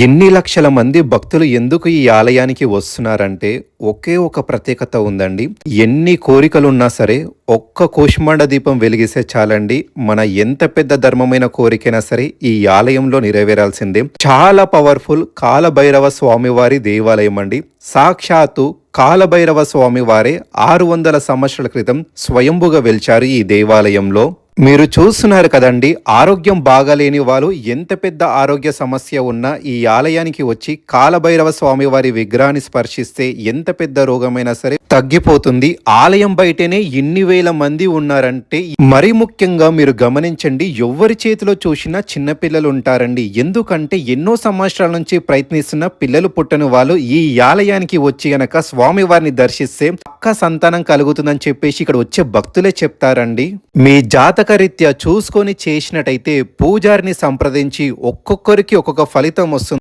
ఎన్ని లక్షల మంది భక్తులు ఎందుకు ఈ ఆలయానికి వస్తున్నారంటే ఒకే ఒక ప్రత్యేకత ఉందండి. ఎన్ని కోరికలున్నా సరే ఒక్క కోష్మాండ దీపం వెలిగిస్తే చాలండి. మన ఎంత పెద్ద ధర్మమైన కోరికైనా సరే ఈ ఆలయంలో నెరవేరాల్సిందే. చాలా పవర్ఫుల్ కాలభైరవ స్వామివారి దేవాలయం అండి. సాక్షాత్తు కాలభైరవ స్వామివారే ఆరు వందల సంవత్సరాల క్రితం స్వయంభుగా వెలిచారు ఈ దేవాలయంలో. మీరు చూస్తున్నారు కదండి ఆరోగ్యం బాగాలేని వాళ్ళు ఎంత పెద్ద ఆరోగ్య సమస్య ఉన్నా ఈ ఆలయానికి వచ్చి కాలభైరవ స్వామి వారి విగ్రహాన్ని స్పర్శిస్తే ఎంత పెద్ద రోగమైనా సరే తగ్గిపోతుంది. ఆలయం బయటనే ఎన్ని వేల మంది ఉన్నారంటే మరి ముఖ్యంగా మీరు గమనించండి ఎవరి చేతిలో చూసినా చిన్నపిల్లలు ఉంటారండి. ఎందుకంటే ఎన్నో సంవత్సరాల నుంచి ప్రయత్నిస్తున్న పిల్లలు పుట్టని వాళ్ళు ఈ ఆలయానికి వచ్చి గనక స్వామి వారిని దర్శిస్తే పక్క సంతానం కలుగుతుందని చెప్పేసి ఇక్కడ వచ్చే భక్తులే చెప్తారండి. మీ జాతకరీత్యా చూసుకొని చేసినట్టయితే పూజారిని సంప్రదించి ఒక్కొక్కరికి ఒక్కొక్క ఫలితం వస్తుంది.